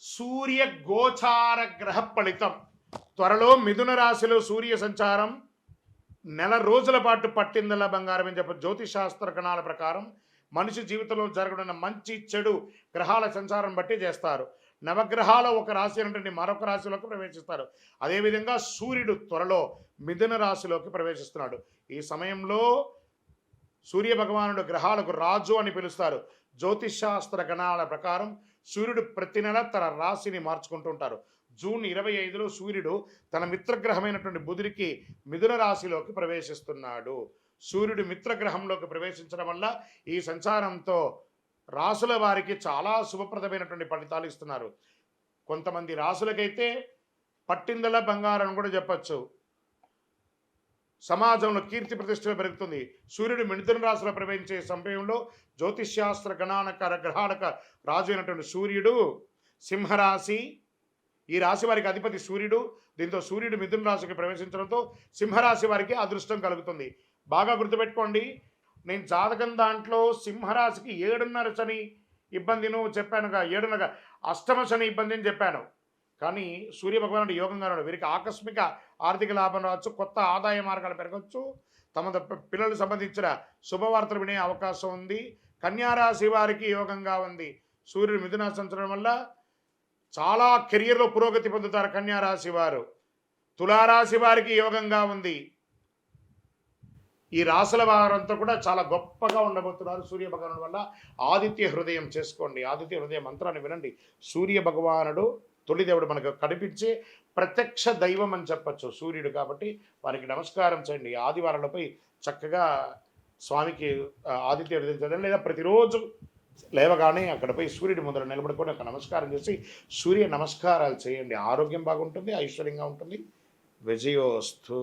సూర్య గోచార గ్రహ ఫలితం. త్వరలో మిథున రాశిలో సూర్య సంచారం. నెల రోజుల పాటు పట్టిందల బంగారం అని చెప్పి జ్యోతిశాస్త్ర గణాల ప్రకారం మనిషి జీవితంలో జరగడం మంచి చెడు గ్రహాల సంచారం బట్టి చేస్తారు. నవగ్రహాల ఒక రాశి అయినటువంటి మరొక రాశిలోకి ప్రవేశిస్తారు. అదేవిధంగా సూర్యుడు త్వరలో మిథున రాశిలోకి ప్రవేశిస్తున్నాడు. ఈ సమయంలో సూర్య భగవానుడు గ్రహాలకు రాజు అని పిలుస్తారు. జ్యోతిషాస్త్ర గణాల ప్రకారం సూర్యుడు ప్రతి నెల తన రాశిని మార్చుకుంటూ ఉంటారు. జూన్ ఇరవై ఐదులో సూర్యుడు తన మిత్రగ్రహమైనటువంటి బుధుడికి మిథున రాశిలోకి ప్రవేశిస్తున్నాడు. సూర్యుడు మిత్రగ్రహంలోకి ప్రవేశించడం వల్ల ఈ సంచారంతో రాసుల వారికి చాలా శుభప్రదమైనటువంటి ఫలితాలు ఇస్తున్నారు. కొంతమంది రాసులకైతే పట్టిందల బంగారం అని కూడా చెప్పచ్చు. సమాజంలో కీర్తి ప్రతిష్టలు పెరుగుతుంది. సూర్యుడు మిథున రాశిలో ప్రవేశించే సమయంలో జ్యోతిష్శాస్త్ర గణానక గ్రహానక రాజు అయినటువంటి సూర్యుడు సింహరాశి. ఈ రాశి వారికి అధిపతి సూర్యుడు. దీంతో సూర్యుడు మిథున రాశికి ప్రవేశించడంతో సింహరాశి వారికి అదృష్టం కలుగుతుంది. బాగా గుర్తుపెట్టుకోండి. నేను జాతకం దాంట్లో సింహరాశికి ఏడున్నర శని ఇబ్బందిను చెప్పానుగా ఏడున్నర అష్టమ శని ఇబ్బంది అని చెప్పాను. కానీ సూర్య భగవానుడు యోగంగా ఉన్నాడు వీరికి ఆకస్మిక ఆర్థిక లాభం రావచ్చు కొత్త ఆదాయ మార్గాలు పెరగచ్చు. తమ ద- పిల్లలకు సంబంధించిన శుభవార్తలు వినే అవకాశం ఉంది. కన్యారాశి వారికి యోగంగా ఉంది. సూర్యుడు మిథున సంచడం వల్ల చాలా కెరియర్లో పురోగతి పొందుతారు కన్యారాశి వారు. తులారాశి వారికి యోగంగా ఉంది. ఈ రాశుల వారంతా కూడా చాలా గొప్పగా ఉండబోతున్నారు సూర్య భగవానుడు వల్ల. ఆదిత్య హృదయం చేసుకోండి. ఆదిత్య హృదయ మంత్రాన్ని వినండి. సూర్య భగవానుడు తొలి దేవుడు మనకు కనిపించే ప్రత్యక్ష దైవం అని చెప్పచ్చు సూర్యుడు కాబట్టి వారికి నమస్కారం చేయండి. ఆదివారాలపై చక్కగా స్వామికి ఆదిత్య హృదయం లేదా ప్రతిరోజు లేవగానే అక్కడ పోయి సూర్యుడి ముందర నిలబడుకొని ఒక నమస్కారం చేసి సూర్య నమస్కారాలు చేయండి. ఆరోగ్యం బాగుంటుంది ఐశ్వర్యంగా ఉంటుంది. విజయోస్తు.